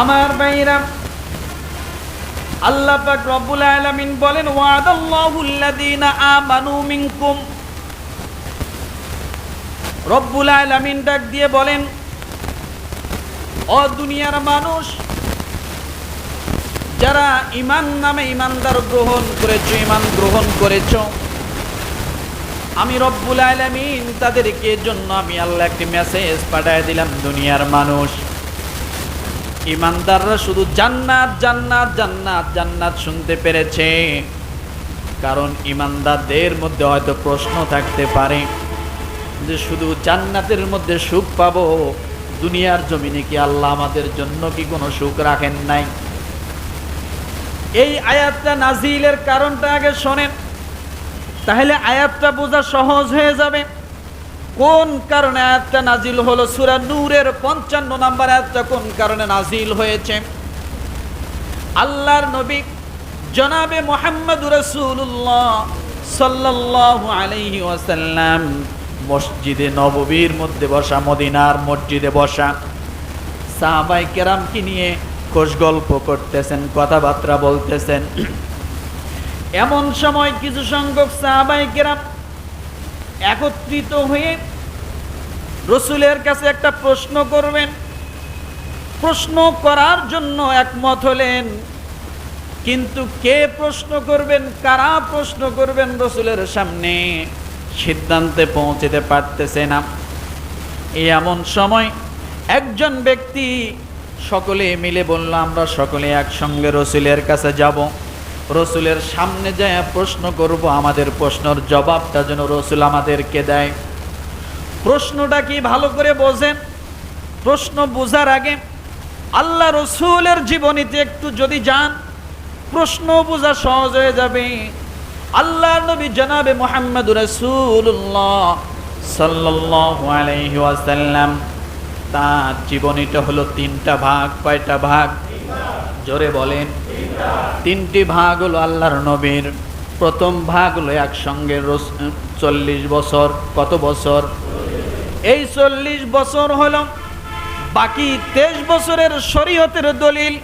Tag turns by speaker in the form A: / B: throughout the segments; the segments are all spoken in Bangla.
A: আমার ভাইরা আল্লাহ পাক রব্বুল আলামিন বলেন ওয়াদাল্লাহুল্লাযীনা আমানু মিনকুম। রব্বুল আলামিন ডাক দিয়ে বলেন ও দুনিয়ার মানুষ, যারা ইমান নামে ইমানদার গ্রহণ করেছ ইমান গ্রহণ করেছ, আমি রব্বুল আলামিন তাদেরকে জন্য আমি আল্লাহ একটি মেসেজ পাঠিয়ে দিলাম, দুনিয়ার মানুষ। ইমানদাররা শুধু জান্নাত জান্নাত জান্নাত জান্নাত শুনতে পেরেছে। কারণ ইমানদারদের মধ্যে হয়তো প্রশ্ন থাকতে পারে যে শুধু জান্নাতের মধ্যে সুখ পাবো? দুনিয়ার জমিনে কি আল্লাহ আমাদের জন্য কি কোনো সুখ রাখেন নাই? এই আয়াতটা নাজিলের কারণটা আগে শোনেন, তাহলে আয়াতটা বোঝা সহজ হয়ে যাবে। কোন কারণে আয়াতটা নাজিল হলো? সূরা নূরের পঞ্চান্ন নাম্বার আয়াতটা কোন কারণে নাজিল হয়েছে? আল্লাহর নবী জনাবে মোহাম্মদ রসুল্লাহ সাল্লাল্লাহু আলাইহি ওয়াসাল্লাম মসজিদে নববীর মধ্যে বসা, মদিনার মসজিদে বসা। সাহাবাই কেরামকে নিয়ে খোশ গল্প করতেছেন, কথাবার্তা বলতেছেন। এমন সময় কিছু সংখ্যক সাহাবাই কেরাম একত্রিত হয়ে রসুলের কাছে একটা প্রশ্ন করবেন। প্রশ্ন করার জন্য একমত হলেন। কিন্তু কে প্রশ্ন করবেন, কারা প্রশ্ন করবেন রসুলের সামনে, সিদ্ধান্তে পৌঁছতে পারতেছে না। এই এমন সময় একজন ব্যক্তি সকলে মিলে বলল, আমরা সকলে একসঙ্গে রসুলের কাছে যাব। রসুলের সামনে যায় প্রশ্ন করব, আমাদের প্রশ্নের জবাবটা যেন রসুল আমাদেরকে দেয়। প্রশ্নটা কি ভালো করে বোঝেন? প্রশ্ন বোঝার আগে আল্লাহ রসুলের জীবনীতে একটু যদি যান, প্রশ্ন বোঝা সহজ হয়ে যাবে। আল্লাহ নবী জানাবে মোহাম্মদ রসুল্লাহ ওয়াসাল্লাম। তার জীবনীটা হলো তিনটা ভাগ, কয়টা ভাগ? জোরে বলেন, তিনটি ভাগ হলো আল্লাহর নবীর, প্রথম ভাগ হলো একসঙ্গে চল্লিশ বছর, কত বছর? এই চল্লিশ বছর হল বাকি তেইশ বছরের শরীয়তের দলিল,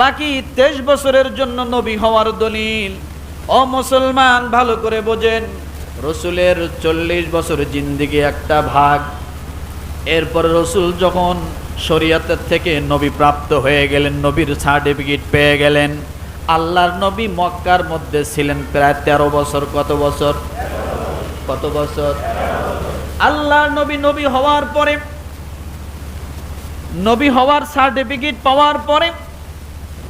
A: বাকি তেইশ বছরের জন্য নবী হওয়ার দলিল। ও মুসলমান, ভালো করে বোঝেন, রসুলের চল্লিশ বছর জিন্দিগি একটা ভাগ, এরপর রসুল যখন শরীয়তের থেকে নবী প্রাপ্ত হয়ে গেলেন, নবীর সার্টিফিকেট পেয়ে গেলেন। আল্লাহর নবী মক্কার মধ্যে ছিলেন প্রায় তেরো বছর, কত বছর? কত বছর? আল্লাহর নবী নবী হওয়ার পরে, নবী হওয়ার সার্টিফিকেট পাওয়ার পরে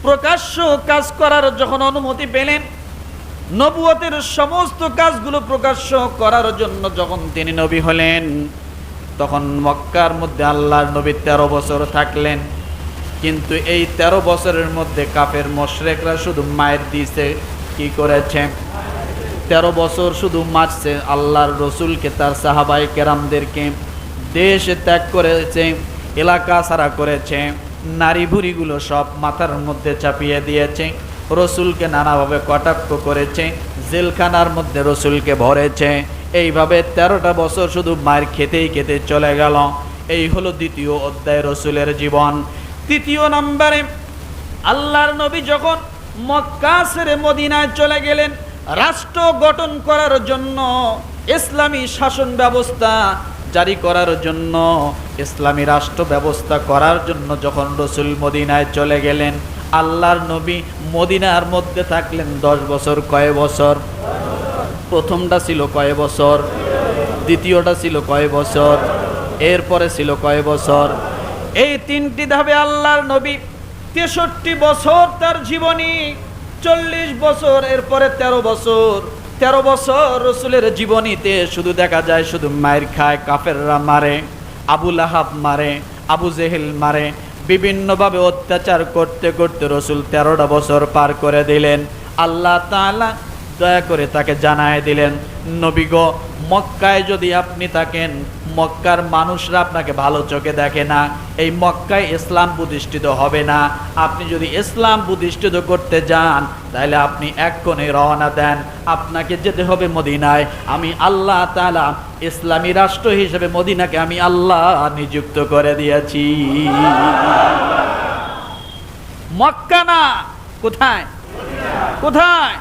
A: প্রকাশ্য কাজ করার যখন অনুমতি পেলেন, নবুয়তের সমস্ত কাজগুলো প্রকাশ্য করার জন্য যখন তিনি নবী হলেন তখন মক্কার মধ্যে আল্লাহর নবী তেরো বছর থাকলেন। কিন্তু এই তেরো বছরের মধ্যে কাফের মশরেকরা শুধু মায়ের দিছে, কি করেছে? তেরো বছর শুধু মারছে আল্লাহর রসুলকে, তার সাহাবাই কেরামদেরকে। দেশ ত্যাগ করেছে, এলাকা সারা করেছে, নারী ভুরিগুলো সব মাথার মধ্যে চাপিয়ে দিয়েছে। রসুলকে নানাভাবে কটাক্ষ করেছে, জেলখানার মধ্যে রসুলকে ভরেছে। এইভাবে তেরোটা বছর শুধু মায়ের খেতেই খেতে চলে গেল। এই হলো দ্বিতীয় অধ্যায় রসুলের জীবন। তৃতীয় নম্বরে, আল্লাহর নবী যখন মক্কা সেরে মদিনায় চলে গেলেন, রাষ্ট্র গঠন করার জন্য, ইসলামী শাসন ব্যবস্থা জারি করার জন্য, ইসলামী রাষ্ট্র ব্যবস্থা করার জন্য যখন রসুল মদিনায় চলে গেলেন, আল্লাহর নবী মদিনার মধ্যে থাকলেন দশ বছর, কয় বছর? প্রথমটা ছিল কয় বছর, দ্বিতীয়টা ছিল কয় বছর, এরপরে ছিল কয় বছর। এই তিনটি ধাপে আল্লাহর নবী তেষট্টি বছর তার জীবনী, চল্লিশ বছর, এরপরে তেরো বছর। তেরো বছর রসুলের জীবনীতে শুধু দেখা যায় শুধু মায়ের খায়, কাফেররা মারে আবুল আহাব মারে, আবু জেহেল মারে। বিভিন্নভাবে অত্যাচার করতে করতে রসুল তেরোটা বছর পার করে দিলেন। আল্লাহ তাআলা দয়া করে তাকে জানায় দিলেন, নবী গো, মক্কায় যদি আপনি থাকেন, মক্কার মানুষরা আপনাকে ভালো চোখে দেখে না। এই মক্কায় ইসলাম প্রতিষ্ঠিত হবে না। আপনি যদি ইসলাম প্রতিষ্ঠিত করতে যান, তাহলে আপনি এক কোণে রওনা দেন। আপনাকে যেতে হবে মদিনায়। আমি আল্লাহ তালা ইসলামী রাষ্ট্র হিসেবে মদিনাকে আমি আল্লাহ নিযুক্ত করে দিয়েছি। মক্কা না, কোথায়? কোথায়?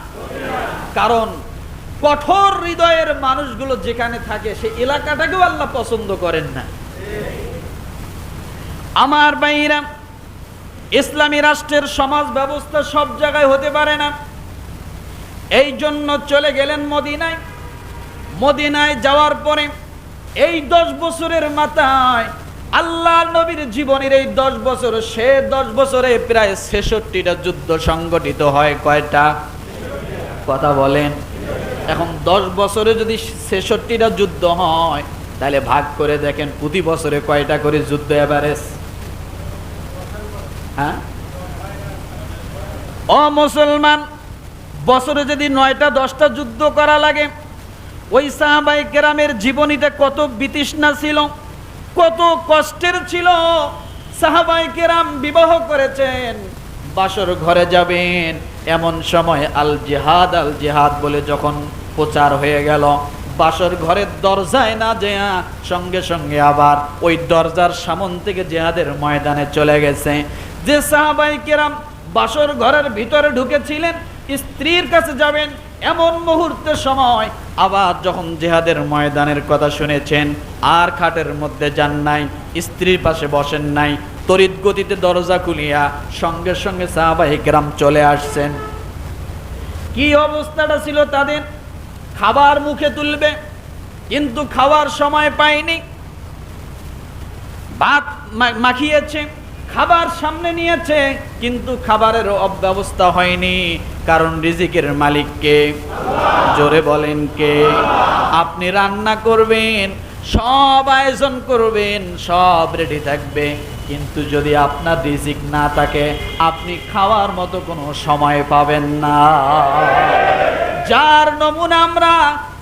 A: কারণ কঠোর হৃদয়ের মানুষগুলো যেখানে থাকে, সে এলাকাটাকেও আল্লাহ পছন্দ করেন না। আমার বাইরা ইসলামী রাষ্ট্রের সমাজ ব্যবস্থা সব জায়গায় হতে পারে না। এই জন্য চলে গেলেন মদিনায়। মদিনায় যাওয়ার পরে এই দশ বছরের মাথায় আল্লাহ নবীর জীবনের এই দশ বছর, সে দশ বছরে প্রায় ছেষট্টিটা যুদ্ধ সংগঠিত হয় কয়টা? কথা বলেন। এখন দশ বছরে যদি ছেষট্টিটা যুদ্ধ হয়, তাহলে ভাগ করে দেখেন প্রতি বছরে কয়টা করে যুদ্ধ এভারেজ হ্যাঁ? ও মুসলমান বছরে যদি নয়টা, দশটা যুদ্ধ করা লাগে, ওই সাহাবাই কেরামের জীবনীটা কত বিতৃষ্ণা ছিল, কত কষ্টের ছিল। সাহাবাই কেরাম বিবাহ করেছেন, বাসর ঘরে যাবেন এমন সময় আল জেহাদ আল জেহাদ বলে যখন প্রচার হয়ে গেল, বাসর ঘরের দরজায় না যেয়া সঙ্গে সঙ্গে আবার ওই দরজার সামন থেকে জেহাদের ময়দানে চলে গেছে। যে সাহাবাই কেরাম বাসর ঘরের ভিতরে ঢুকেছিলেন, স্ত্রীর কাছে যাবেন এমন মুহূর্তের সময়, আবার যখন জেহাদের ময়দানের কথা শুনেছেন, আর খাটের মধ্যে যান নাই, স্ত্রীর পাশে বসেন নাই তড়িৎ গতিতে দরজা খুলিয়া সঙ্গে সঙ্গে সাহাবাহিক গ্রাম চলে আসছেন। কি অবস্থাটা ছিল তাদের? খাবার মুখে তুলবে, কিন্তু খাওয়ার সময় পায়নি। ভাত মাখিয়েছে, খাবার সামনে নিয়েছে, কিন্তু খাবারের অব্যবস্থা হয়নি। কারণ রিজিকের মালিককে জোরে বলেন কে? আপনি রান্না করবেন সব আয়োজন করবেন, সব রেডি থাকবে। কিন্তু যদি আপনার রিজিক না থাকে, আপনি খাওয়ার মতো কোনো সময় পাবেন না। যার নমুনা আমরা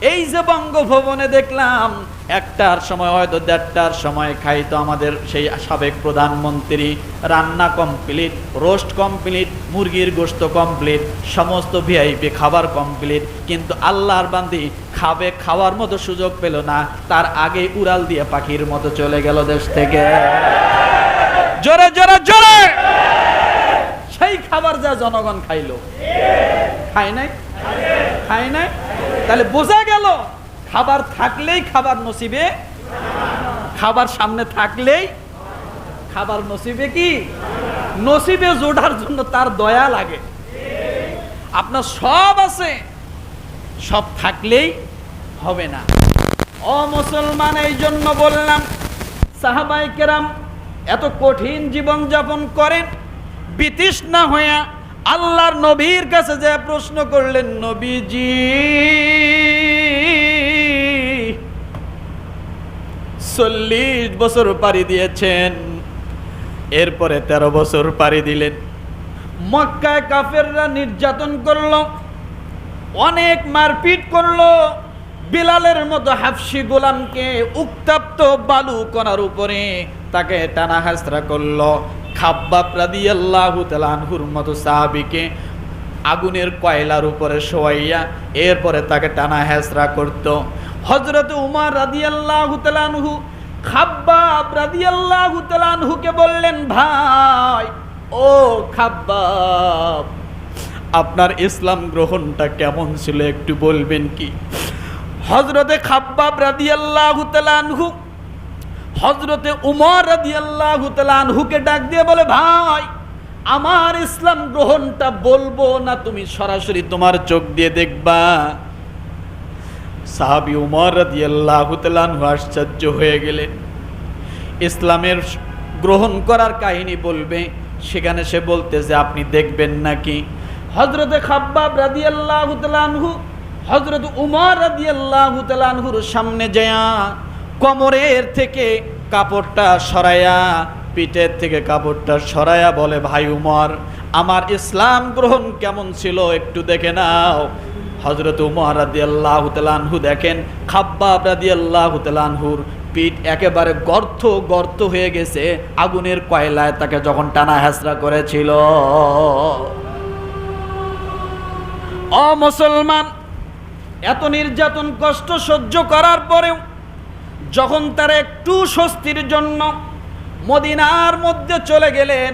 A: এই যে বঙ্গভবনে দেখলাম একটার সময় হয়তো দেড়টার সময় খাইতো আমাদের সেই সাবেক প্রধানমন্ত্রী, রান্না কমপ্লিট, রোস্ট কমপ্লিট, মুরগির গোস্ত কমপ্লিট, সমস্ত ভিআইপি খাবার কমপ্লিট, কিন্তু আল্লাহর বান্দি খাবে খাওয়ার মতো সুযোগ পেল না, তার আগে উড়াল দিয়ে পাখির মতো চলে গেল দেশ থেকে। জোরে জোরে জোরে! সেই খাবার যা জনগণ খাইলো। খায় নাই? খায় নাই? তাহলে বোঝা গেল খাবার থাকলেই খাবার নসিবে। খাবার সামনে থাকলেই খাবার নসিবে কি? নসিবে জোড়ার জন্য তার দয়া লাগে। আপনার সব আছে, সব থাকলেই হবে না। ও মুসলমান, এই জন্য বললাম, সাহাবাই কেরাম এত কঠিন জীবন যাপন করেন, বিতৃষ্ণা হইয়া আল্লাহর নবীর কাছে যে প্রশ্ন করলেন, নবীজি চল্লিশ বছর পাড়ি দিয়েছেন। এরপরে তেরো বছর পাড়ি দিলেন। মক্কায় কাফেররা নির্যাতন করল, অনেক মারপিট করল। বিলালের মতো হাফসি গোলামকে উত্তাপ্ত বালু করার উপরে তাকে টানা হাসরা করল। খাব্বাব রাদিয়াল্লাহু তাআলাহুর মতো সাহাবিকে আগুনের কয়লার উপরে শোয়াইয়া এরপরে তাকে টানা হেসরা করত। হজরত উমার রাদিয়াল্লাহু তাআলাহু খাব্বাব রাদিয়াল্লাহু তাআলাহুকে বললেন, ভাই, ও খাব্বাব, আপনার ইসলাম গ্রহণটা কেমন ছিল একটু বলবেন কি? হজরতে খাব্বাব রাদিয়াল্লাহু তাআলাহু হজরতে উমর রাদিয়াল্লাহু তাআলাহুকে ডাক দিয়ে বলে, ভাই, আমার ইসলাম গ্রহণটা বলব না তুমি সরাসরি তোমার চোখ দিয়ে দেখবা? সাহাবি উমর রাদিয়াল্লাহু তাআলাহু আশ্চর্য হয়ে গেলেন। ইসলামের গ্রহণ করার কাহিনী বলবে, সেখানে সে বলতেছে আপনি দেখবেন নাকি? হজরতে খাব্বাব রাদিয়াল্লাহু তাআলাহু হজরত উমর রাদিয়াল্লাহু তাআলাহুর সামনে যায়া কোমরের থেকে কাপড়টা সরায়া, পিঠের থেকে কাপড়টা সরায়া বলে, ভাই উমর, আমার ইসলাম গ্রহণ কেমন ছিল? একটু দেখে নাও। হজরত উমর রাদিয়াল্লাহু তাআলাহু দেখেন, খাব্বাব রাদিয়াল্লাহু তাআলাহুর পিঠ একেবারে গর্ত গর্ত হয়ে গেছে, আগুনের কয়লায় তাকে যখন টানা হেসরা করেছিল। অ মুসলমান, এত নির্যাতন কষ্ট সহ্য করার পরেও যখন তারা একটু স্বস্তির জন্য মদিনার মধ্যে চলে গেলেন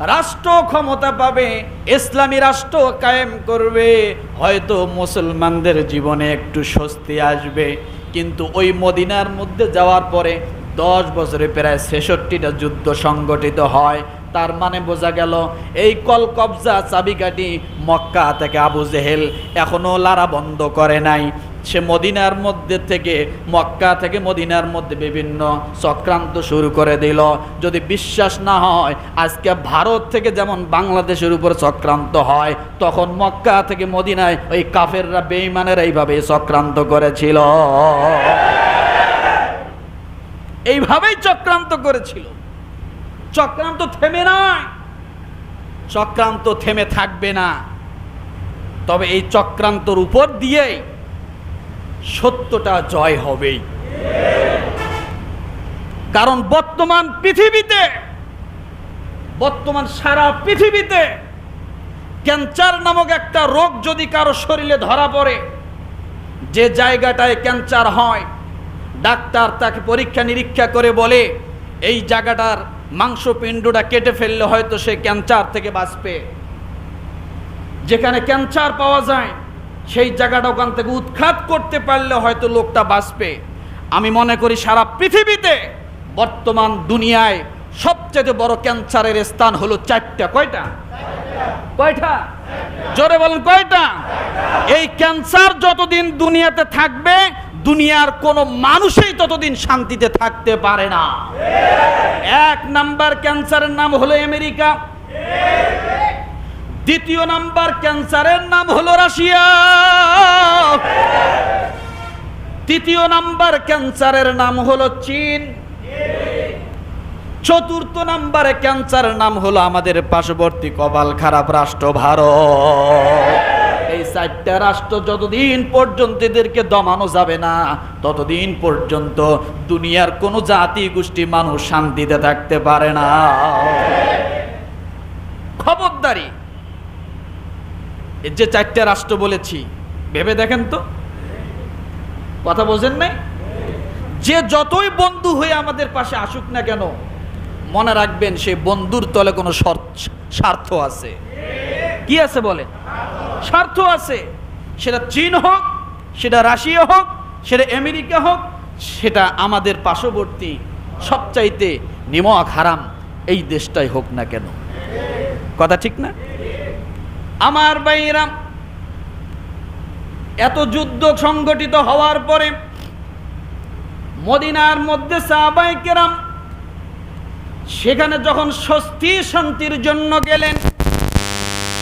A: রাষ্ট্র ক্ষমতা পাবে, ইসলামী রাষ্ট্র কায়েম করবে, হয়তো মুসলমানদের জীবনে একটু স্বস্তি আসবে। কিন্তু ওই মদিনার মধ্যে যাওয়ার পরে দশ বছরে প্রায় ছেষট্টিটা যুদ্ধ সংগঠিত হয়। তার মানে বোঝা গেল, এই কল কবজা চাবিকাঠি মক্কা থেকে আবু জেহেল এখনও লারা বন্ধ করে নাই। সে মদিনার মধ্যে থেকে, মক্কা থেকে মদিনার মধ্যে বিভিন্ন চক্রান্ত শুরু করে দিল। যদি বিশ্বাস না হয়, আজকে ভারত থেকে যেমন বাংলাদেশের উপর চক্রান্ত হয়, তখন মক্কা থেকে মদিনায় ওই কাফেররা বেইমানের এইভাবে চক্রান্ত করেছিল। এইভাবেই চক্রান্ত করেছিল। চক্রান্ত থেমে না চক্রান্ত থেমে থাকবে না। তবে এই চক্রান্তর উপর দিয়েই সত্যটা জয় হবেই। কারণ বর্তমান পৃথিবীতে, বর্তমান সারা পৃথিবীতে ক্যান্সার নামক একটা রোগ যদি কারও শরীরে ধরা পড়ে, যে জায়গাটায় ক্যান্সার হয়, ডাক্তার তাকে পরীক্ষা নিরীক্ষা করে বলে, এই জায়গাটার মাংসপিণ্ডটা কেটে ফেললে হয়তো সে ক্যান্সার থেকে বাঁচবে। যেখানে ক্যান্সার পাওয়া যায় সেই জায়গাটা ওখান থেকে উৎখাত করতে পারলে হয়তো লোকটা বাঁচবে। আমি মনে করি সারা পৃথিবীতে বর্তমান দুনিয়ায় সবচেয়ে বড় ক্যান্সারের স্থান হলো চারটা। কয়টা? কয়টা? জোরে বলেন, কয়টা? এই ক্যান্সার যতদিন দুনিয়াতে থাকবে, দুনিয়ার কোনো মানুষই ততদিন শান্তিতে থাকতে পারে না। এক নাম্বার ক্যান্সারের নাম হলো আমেরিকা। দ্বিতীয় নাম্বার ক্যান্সারের নাম হলো রাশিয়া। তৃতীয় নাম্বার ক্যান্সারের নাম হলো চীন। চতুর্থ নাম্বারে ক্যান্সারের নাম হলো আমাদের পার্শ্ববর্তী কপাল খারাপ রাষ্ট্র ভারত। এই চারটা রাষ্ট্র যতদিন পর্যন্ত এদেরকে দমানো যাবে না, ততদিন পর্যন্ত দুনিয়ার কোনো জাতি গোষ্ঠী মানুষ শান্তিতে থাকতে পারে না। খবরদারি। যে চারটা রাষ্ট্র বলেছি, ভেবে দেখেন তো? কথা বোঝেন নাই? যে যতই বন্ধু হয়ে আমাদের পাশে আসুক না কেন, মনে রাখবেন সেই বন্ধুর তলে কোনো স্বার্থ আছে। কি আছে বলে স্বার্থ আছে। সেটা চীন হোক, সেটা রাশিয়া হোক, সেটা আমেরিকা হোক, সেটা আমাদের পার্শ্ববর্তী সবচাইতে নিমক হারাম এই দেশটাই হোক না কেন। কথা ঠিক না? আমার বাইরাম এত যুদ্ধ সংগঠিত হওয়ার পরে মদিনার মধ্যে সাহাবাই কেরাম সেখানে যখন স্বস্তি শান্তির জন্য গেলেন,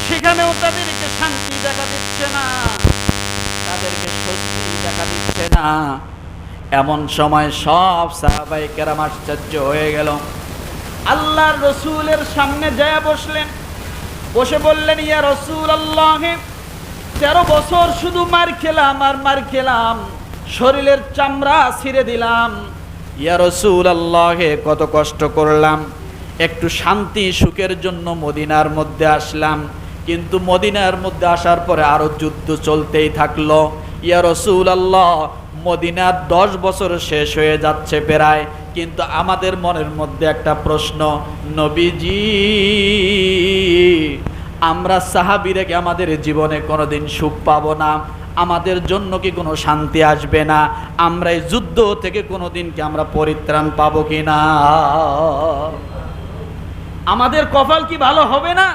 A: সেখানেও তাদেরকে শান্তি দেখা দিচ্ছে না। তাদেরকে স্বস্তি দেখা দিচ্ছে না। এমন সময় সব সাহাবাই কেরাম আশ্চর্য হয়ে গেল। আল্লাহর রসুলের সামনে যায় বসলেন। বসে বললেন, ইয়া রসুল আল্লাহে তেরো বছর শুধু মার খেলাম আর মার খেলাম, শরীরের চামড়া ছিঁড়ে দিলাম। ইয়া রসুল আল্লাহে কত কষ্ট করলাম, একটু শান্তি সুখের জন্য মদিনার মধ্যে আসলাম। কিন্তু মদিনার মধ্যে আসার পরে আরও যুদ্ধ চলতেই থাকল। ইয়া রসুল আল্লাহ মদিনার দশ বছর শেষ হয়ে যাচ্ছে প্রায়। কিন্তু আমাদের মনের মধ্যে একটা প্রশ্ন, নবীজি, আমরা সাহাবিরে কি আমাদের জীবনে কোনোদিন সুখ পাবো না? আমাদের জন্য কি কোনো শান্তি আসবে না? আমরা এই যুদ্ধ থেকে কোনোদিন কি আমরা পরিত্রাণ পাবো কি না? আমাদের কপাল কি ভালো হবে না?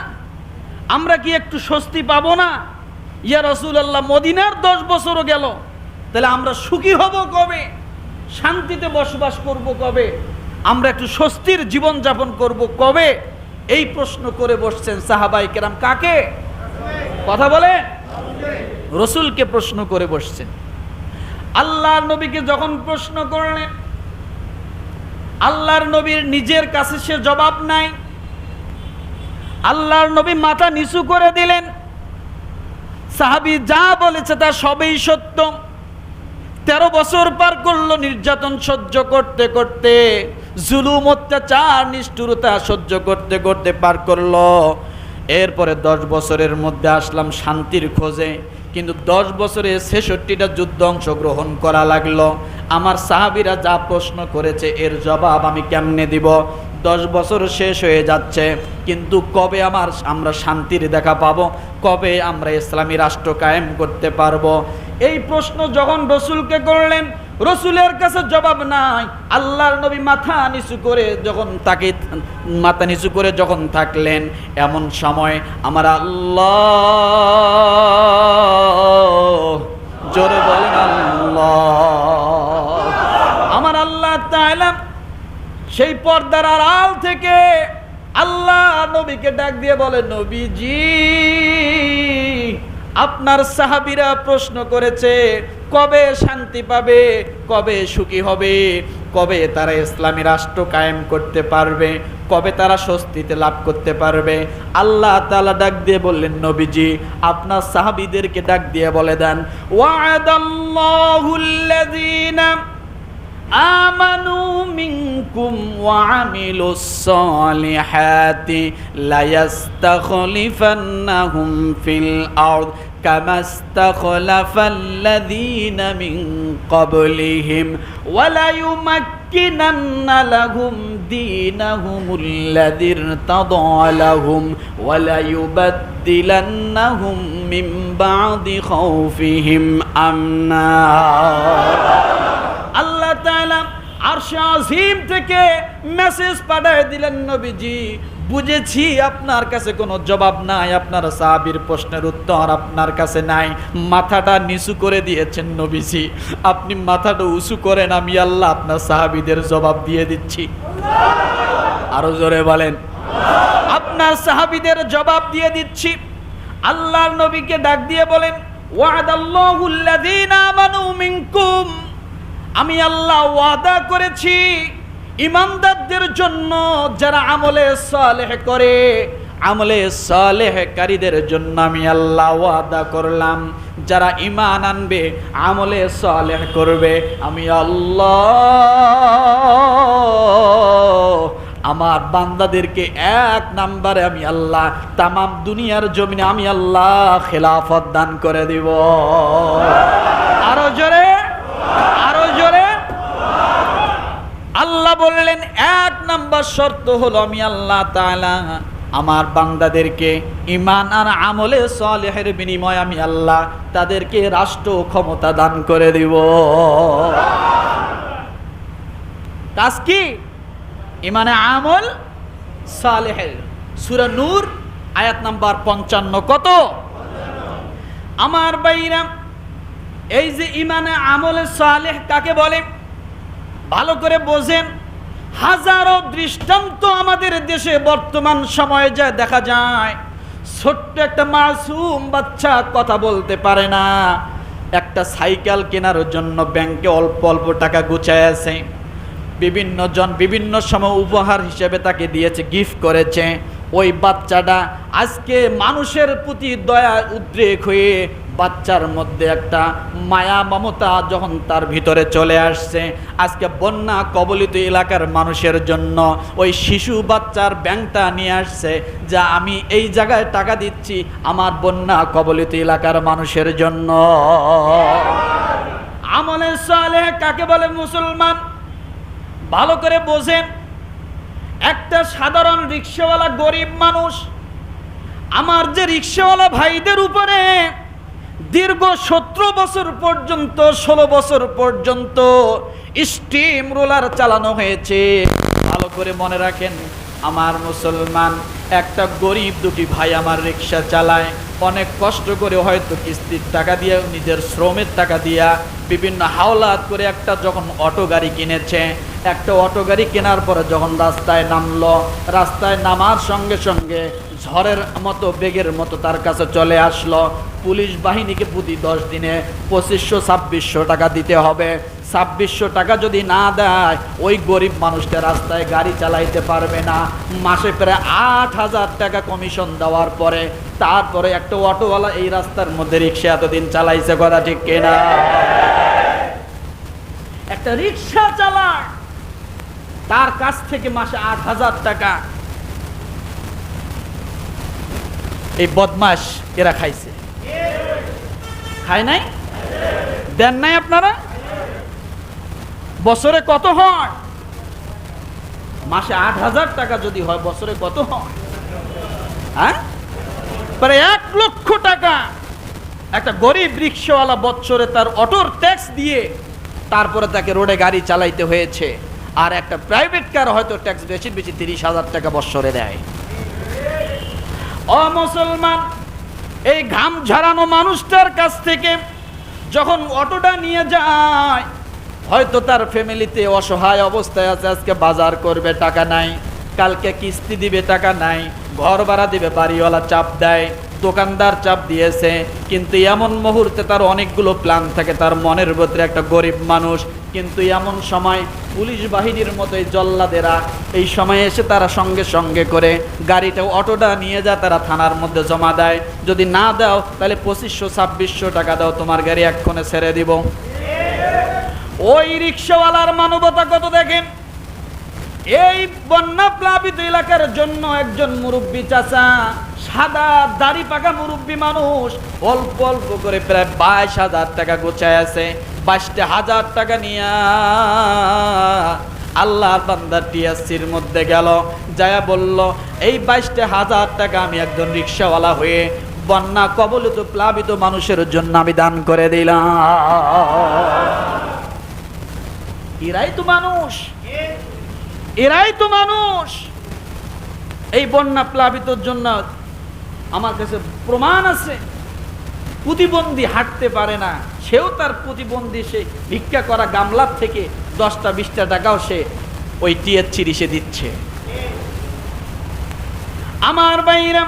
A: আমরা কি একটু স্বস্তি পাবো না? ইয়া রসুল্লাহ মদিনার দশ বছরও গেল, তাহলে আমরা সুখী হব কবে? শান্তিতে বসবাস করব কবে? আমরা একটু স্বস্তির জীবন যাপন করব কবে? এই প্রশ্ন করে বসছেন সাহাবাই কেরাম। কাকে? কথা বলে? রসুলকে প্রশ্ন করে বসছেন। আল্লাহর নবীকে যখন প্রশ্ন করলেন, আল্লাহর নবীর নিজের কাছে সে জবাব নাই। আল্লাহর নবী মাথা নিচু করে দিলেন। সাহাবি যা বলেছে তা সবই সত্য। তেরো বছর পার করল নির্যাতন সহ্য করতে করতে, জুলুম, অত্যাচার, নিষ্ঠুরতা সহ্য করতে করতে পার করল। এরপরে দশ বছরের মধ্যে আসলাম শান্তির খোঁজে, কিন্তু দশ বছরে ছেষট্টিটা যুদ্ধ অংশগ্রহণ করা লাগল। আমার সাহাবিরা যা প্রশ্ন করেছে, এর জবাব আমি কেমনে দিব? দশ বছর শেষ হয়ে যাচ্ছে। কিন্তু কবে আমার আমরা শান্তির দেখা পাবো? কবে আমরা ইসলামী রাষ্ট্র কায়েম করতে পারব? এই প্রশ্ন যখন রসুলকে করলেন, রসুলের কাছে জবাব নাই। আল্লাহর নবী মাথা নিচু করে যখন তাকে, মাথা নিচু করে যখন থাকলেন, এমন সময় আমার আল্লাহ, জোরে বলেন আল্লাহ। আমার আল্লাহ তাআলা সেই পর্দার আড়াল থেকে আল্লাহ নবীকে ডাক দিয়ে বলে, নবীজি, আপনার সাহাবীরা প্রশ্ন করেছে, কবে শান্তি পাবে, কবে সুখী হবে, কবে তারা ইসলামী রাষ্ট্র কায়েম করতে পারবে, কবে তারা স্বস্তিতে লাভ করতে পারবে? আল্লাহ তালা ডাক দিয়ে বললেন, নবীজি, আপনার সাহাবীদেরকে ডাক দিয়ে বলে দেন ওয়াদাল্লাহুল্লাযীনা آمنوا منكم وعملوا الصالحات ليستخلفنهم في الأرض كما استخلف الذين من قبلهم وليمكنن لهم دينهم الذي ارتضى لهم وليبدلنهم من بعد خوفهم أمنا আল্লাহ তাআলা আরশে আজিম থেকে মেসেজ পাঠিয়ে দিলেন নবীজি, বুঝেছি আপনার কাছে কোনো জবাব নাই, আপনার সাহাবীর প্রশ্নের উত্তর আপনার কাছে নাই। মাথাটা নিচু করে দিয়েছেন নবীজি। আপনি মাথাটা উঁচু করেন, আমি আল্লাহ আপনার সাহাবিদের জবাব দিয়ে দিচ্ছি। আরও জোরে বলেন। আপনার সাহাবিদের জবাব দিয়ে দিচ্ছি। আল্লাহর নবীকে ডাক দিয়ে বলেন, ওয়াদাল্লাহুল্লাযীনা আমানু মিনকুম। আমি আল্লাহ ওয়াদা করেছি ইমানদারদের জন্য যারা আমলে সালেহ করে, আমলে সালেহকারীদের জন্য আমি আল্লাহ ওয়াদা করলাম। যারা ইমান আনবে, আমলে সালেহ করবে। আমি আল্লাহ আমার বান্দাদেরকে এক নাম্বারে আমি আল্লাহ তামাম দুনিয়ার জমিনে আমি আল্লাহ খেলাফত দান করে দিব। আরও জোরে আরও জোরে আল্লাহ বললেন, এক নাম্বার শর্ত হলো আমি আল্লাহ আমার বান্দাদেরকে ইমান আর আমলে সালেহের বিনিময় আমি আল্লাহ তাদেরকে রাষ্ট্র ক্ষমতা দান করে দিব। কাজ কি? ইমানে আমল সালেহের। সূরা নূর, আয়াত নাম্বার পঞ্চান্ন, কত? আমার বাইরা এই যে ইমানে আমলে সালেহ কাকে বলে? ভালো করে বোঝেন, হাজারো দৃষ্টান্ত আমাদের দেশে বর্তমান সময়ে যা দেখা যায়, ছোট্ট একটা মাসুম বাচ্চা কথা বলতে পারে না। একটা সাইকেল কেনার জন্য ব্যাংকে অল্প অল্প টাকা গুছায় আছে। বিভিন্ন জন বিভিন্ন সময় উপহার হিসেবে তাকে দিয়েছে, গিফট করেছে। ওই বাচ্চাটা আজকে মানুষের প্রতি দয়া, উদ্রেক হয়ে বাচ্চার মধ্যে একটা মায়া মমতা যখন তার ভিতরে চলে আসছে, আজকে বন্যা কবলিত এলাকার মানুষের জন্য ওই শিশু বাচ্চার ব্যাংকটা নিয়ে আসছে যা আমি এই জায়গায় টাকা দিচ্ছি আমার বন্যা কবলিত এলাকার মানুষের জন্য। আমলে সালেহ কাকে বলে মুসলমান? ভালো করে বোঝেন। একটা সাধারণ রিক্সাওয়ালা গরিব মানুষ, আমার যে রিক্সাওয়ালা ভাইদের উপরে দীর্ঘ সতেরো বছর পর্যন্ত, ষোলো বছর পর্যন্ত স্টিম রোলার চালানো হয়েছে। ভালো করে মনে রাখেন, আমার মুসলমান, একটা গরিব দুটি ভাই আমার রিক্সা চালায়। অনেক কষ্ট করে হয়তো কিস্তির টাকা দিয়ে, নিজের শ্রমের টাকা দিয়া বিভিন্ন হাওলাত করে একটা যখন অটো গাড়ি কিনেছে, একটা অটো গাড়ি কেনার পরে যখন রাস্তায় নামলো, রাস্তায় নামার সঙ্গে সঙ্গে ঝড়ের মতো, বেগের মতো তার কাছে চলে আসলো। পুলিশ বাহিনীকে প্রতি দশ দিনে পঁচিশশো, ছাব্বিশশো টাকা দিতে হবে। ছাব্বিশশো টাকা যদি না দেয়, ওই গরিব মানুষটা রাস্তায় গাড়ি চালাইতে পারবে না। মাসে প্রায় আট হাজার টাকা কমিশন দেওয়ার পরে, তারপরে একটা অটোওয়ালা এই রাস্তার মধ্যে রিক্সা এতদিন চালাইছে, কথা ঠিক কেনা? একটা রিক্সা চালায় তার কাছ থেকে মাসে আট হাজার টাকা এই বদমাস এরা খাইছে। খায় নাই? দেন নাই আপনারা? বছরে কত হয়? মাসে আট হাজার টাকা যদি হয়, বছরে কত হয়? হ্যাঁ? এক লক্ষ টাকা। একটা গরিব রিক্সাওয়ালা বছরে তার অটোর ট্যাক্স দিয়ে তারপরে তাকে রোডে গাড়ি চালাইতে হয়েছে। আর একটা প্রাইভেট কার হয়তো ট্যাক্স বেশি বেশি তিরিশ হাজার টাকা বছরে দেয়। ও মুসলমান এই ঘাম ঝরানো মানুষটার কাছ থেকে যখন অটোটা নিয়ে যায়, হয়তো তার ফ্যামিলিতে অসহায় অবস্থায় আছে, আজকে বাজার করবে, টাকা নাই, কালকে কিস্তি দিবে, টাকা নাই, ঘর ভাড়া দিবে, বাড়িওয়ালা চাপ দেয়, দোকানদার চাপ দিয়েছে, কিন্তু এমন মুহূর্তে তার অনেকগুলো প্ল্যান থাকে, তার মনের ভিতরে একটা গরিব মানুষ কিন্তু এমন সময় পুলিশ বাহিনীর মতো এই জল্লাদেরা এই সময় এসে তারা সঙ্গে সঙ্গে করে গাড়িটা অটোটা নিয়ে যা তারা থানার মধ্যে জমা দেয়। যদি না দাও, তাহলে পঁচিশশো, ছাব্বিশশো টাকা দাও, তোমার গাড়ি এক্ষণে ছেড়ে দিব। ওই রিক্সাওয়ালার মানবতা কত দেখেন? এই বন্যা প্লাবিত এলাকার জন্য একজন মুরব্বী চাচা, সাদা দাড়ি পাকা মুরব্বী মানুষ, অল্প অল্প করে প্রায় বাইশ হাজার টাকা গোছায় আছে। বাইশটা হাজার টাকা নিয়ে আল্লাহর বান্দার টিএসসির মধ্যে গেল। যায়া বলল, এই বাইশটা হাজার টাকা আমি একজন রিক্সাওয়ালা হয়ে বন্যা কবলিত প্লাবিত মানুষের জন্য আমি দান করে দিলাম। এরাই তো মানুষ। এরাই তো মানুষ। এই বন্যা প্লাবিতর জন্য আমার কাছে প্রমাণ আছে। প্রতিবন্ধী হাঁটতে পারে না। সেও তার প্রতিবন্ধী সে ভিক্ষা করা গামলার থেকে দশটা বিশটা টাকাও সে ওই টিয়ের চিরিশে দিচ্ছে আমার বাইরা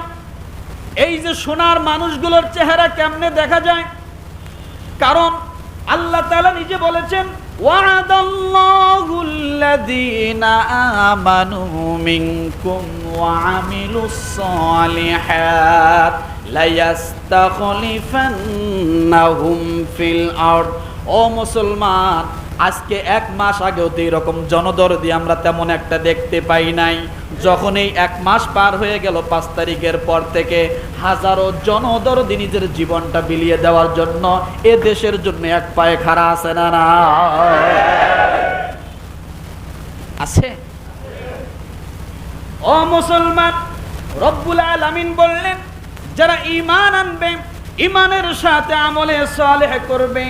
A: এই যে সোনার মানুষগুলোর চেহারা কেমনে দেখা যায় কারণ আল্লাহ তাআলা নিজে বলেছেন وعد الله الذين آمنوا منكم وعملوا الصالحات ليستخلفنهم في الأرض ও মুসলমান, আজকে এক মাস আগেও তো এরকম জনদরদি আমরা তেমন একটা দেখতে পাই নাই। যখন এই এক মাস পার হয়ে গেল পাঁচ তারিখের পর থেকে হাজারো জনদরদি নিজের জীবনটা বিলিয়ে দেওয়ার জন্য এ দেশের জন্য এক পায়ে খাড়া আছে না না? আছে? ও মুসলমান, রব্বুল আলামিন বললেন যারা ঈমান আনবে ইমানের সাথে আমলে সালেহ করবে।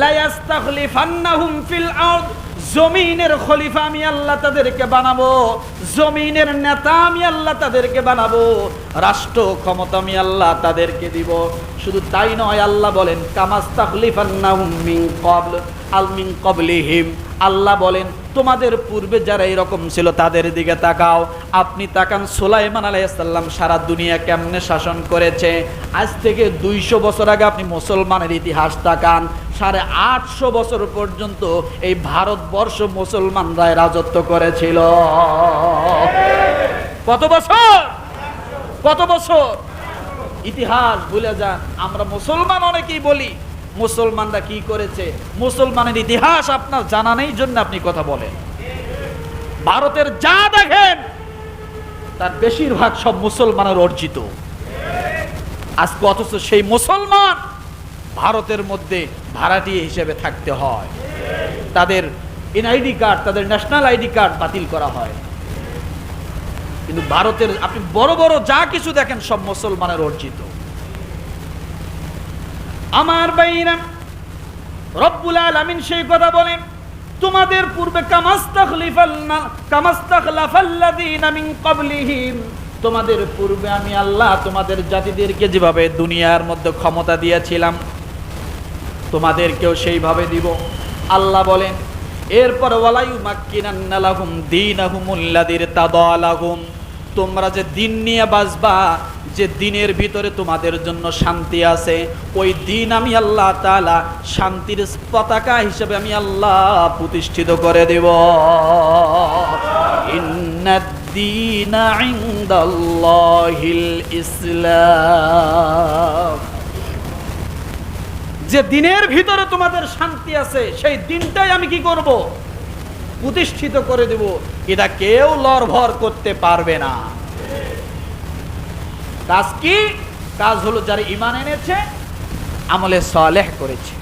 A: লায়াস্তাখলিফান্নাহুম ফিল আরদ, জমিনের খলিফা আমি আল্লাহ তাদেরকে বানাবো, জমিনের নেতা আমি আল্লাহ তাদেরকে বানাবো, রাষ্ট্র ক্ষমতা আমি আল্লাহ তাদেরকে দিব। শুধু তাই নয়, আল্লাহ বলেন, কামাস্তাখলিফান্নাহুম মিন ক্বাবল, আল মিন ক্বাবলিহিম। আল্লাহ বলেন তোমাদের পূর্বে যারা এরকম ছিল তাদের দিকে তাকাও। আপনি তাকান সোলাইমান আলাইসাল্লাম সারা দুনিয়া কেমনে শাসন করেছে? আজ থেকে দুইশো বছর আগে আপনি মুসলমানের ইতিহাস তাকান। সাড়ে আটশো বছর পর্যন্ত এই ভারতবর্ষ মুসলমানরাই রাজত্ব করেছিল। কত বছর? কত বছর? ইতিহাস ভুলে যান। আমরা মুসলমান অনেকেই বলি মুসলমানরা কি করেছে? মুসলমানের ইতিহাস আপনার জানা নেই, জন্য আপনি কথা বলেন। ভারতের যা দেখেন, তার বেশিরভাগ সব মুসলমানের অর্জিত। আজকে অথচ সেই মুসলমান ভারতের মধ্যে ভাড়াটিয়ে হিসেবে থাকতে হয়। তাদের এনআইডি কার্ড, তাদের ন্যাশনাল আইডি কার্ড বাতিল করা হয়। কিন্তু ভারতের, আপনি বড় বড় যা কিছু দেখেন, সব মুসলমানের অর্জিত। আমার বাইরা রব্বুল আলামিন সেই কথা বলেন, তোমাদের পূর্বে কামাস্তাখলিফাল্না কামাস্তাখলাফাল্লাযীনা মিন ক্বাবলিহিম, তোমাদের পূর্বে আমি আল্লাহ তোমাদের জাতিদেরকে যেভাবে দুনিয়ার মধ্যে ক্ষমতা দিয়েছিলাম, তোমাদেরকেও সেইভাবে দিব। আল্লাহ বলেন, এরপর ওয়ালাইউ মাক্কিনান্না লাহুম দীনাহুমুল্লাযীর তাদালাহুম। তোমরা যে দিন নিয়ে বাঁচবা, যে দিনের ভিতরে তোমাদের জন্য শান্তি আছে, ওই দিন আমি আল্লাহ তালা শান্তির পতাকা হিসেবে আমি আল্লাহ প্রতিষ্ঠিত করে দেব। ইসলাম। যে দিনের ভিতরে তোমাদের শান্তি আছে, সেই দিনটাই আমি কি করব? প্রতিষ্ঠিত করে দেব, এটা কেউ লড়ভর করতে পারবে না। কাজ কি? কাজ হলো যারা ইমান এনেছে, আমলে সলেহ করেছে।